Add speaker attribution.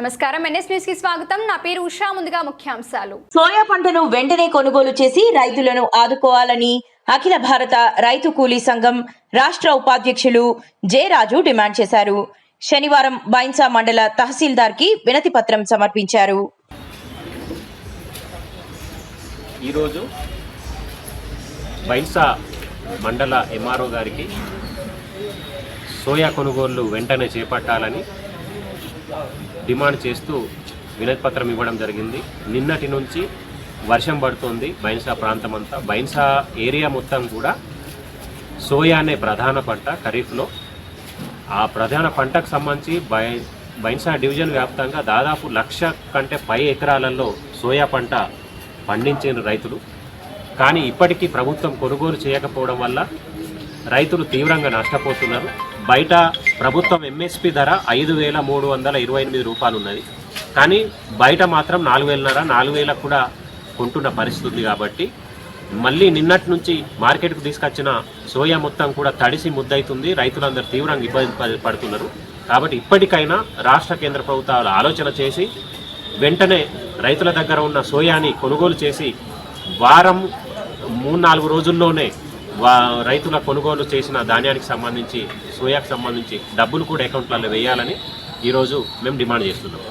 Speaker 1: నమస్కారం. ఎన్ఎస్ న్యూస్కి స్వాగతం. నా పేరు ఉషా. ముందుగా ముఖ్యాంశాలు.
Speaker 2: సోయా పంటను వెంటనే కొనుగోలు చేసి రైతులను ఆదుకోవాలని అఖిల భారత రైతు కూలీ సంఘం రాష్ట్ర ఉపాధ్యక్షులు జె రాజు డిమాండ్ చేశారు. శనివారం బైన్సా మండల తహసీల్దార్కి వినతి పత్రం సమర్పించారు.
Speaker 3: ఈరోజు బైన్సా మండల ఎంఆర్ఓ గారికి సోయా కొనుగోళ్ళు వెంటనే చేపట్టాలని డిమాండ్ చేస్తూ వినతిపత్రం ఇవ్వడం జరిగింది. నిన్నటి నుంచి వర్షం పడుతోంది. బైన్సా ప్రాంతం అంతా బైన్సా ఏరియా మొత్తం కూడా సోయా అనే ప్రధాన పంట ఖరీఫ్లో. ఆ ప్రధాన పంటకు సంబంధించి బై బైన్సా డివిజన్ వ్యాప్తంగా దాదాపు లక్ష కంటే పై ఎకరాలలో సోయా పంట పండించిన రైతులు. కానీ ఇప్పటికీ ప్రభుత్వం కొనుగోలు చేయకపోవడం వల్ల రైతులు తీవ్రంగా నష్టపోతున్నారు. బయట ప్రభుత్వం ఎంఎస్పి ధర ఐదు వేల మూడు వందల ఇరవై ఎనిమిది రూపాయలు ఉన్నది. కానీ బయట మాత్రం నాలుగు వేలన్నర నాలుగు వేలకు కూడా కొంటున్న పరిస్థితి ఉంది కాబట్టి మళ్ళీ నిన్నటి నుంచి మార్కెట్కు తీసుకొచ్చిన సోయా మొత్తం కూడా తడిసి ముద్దవుతుంది రైతులందరూ తీవ్రంగా ఇబ్బంది పడుతున్నారు. కాబట్టి ఇప్పటికైనా రాష్ట్ర కేంద్ర ప్రభుత్వాలు ఆలోచన చేసి వెంటనే రైతుల దగ్గర ఉన్న సోయాని కొనుగోలు చేసి వారం మూడు నాలుగు రోజుల్లోనే రైతుల కొనుగోలు చేసిన ధాన్యానికి సంబంధించి సోయాకు సంబంధించి డబ్బులు కూడా అకౌంట్లలో వేయాలని ఈరోజు మేము డిమాండ్ చేస్తున్నాం.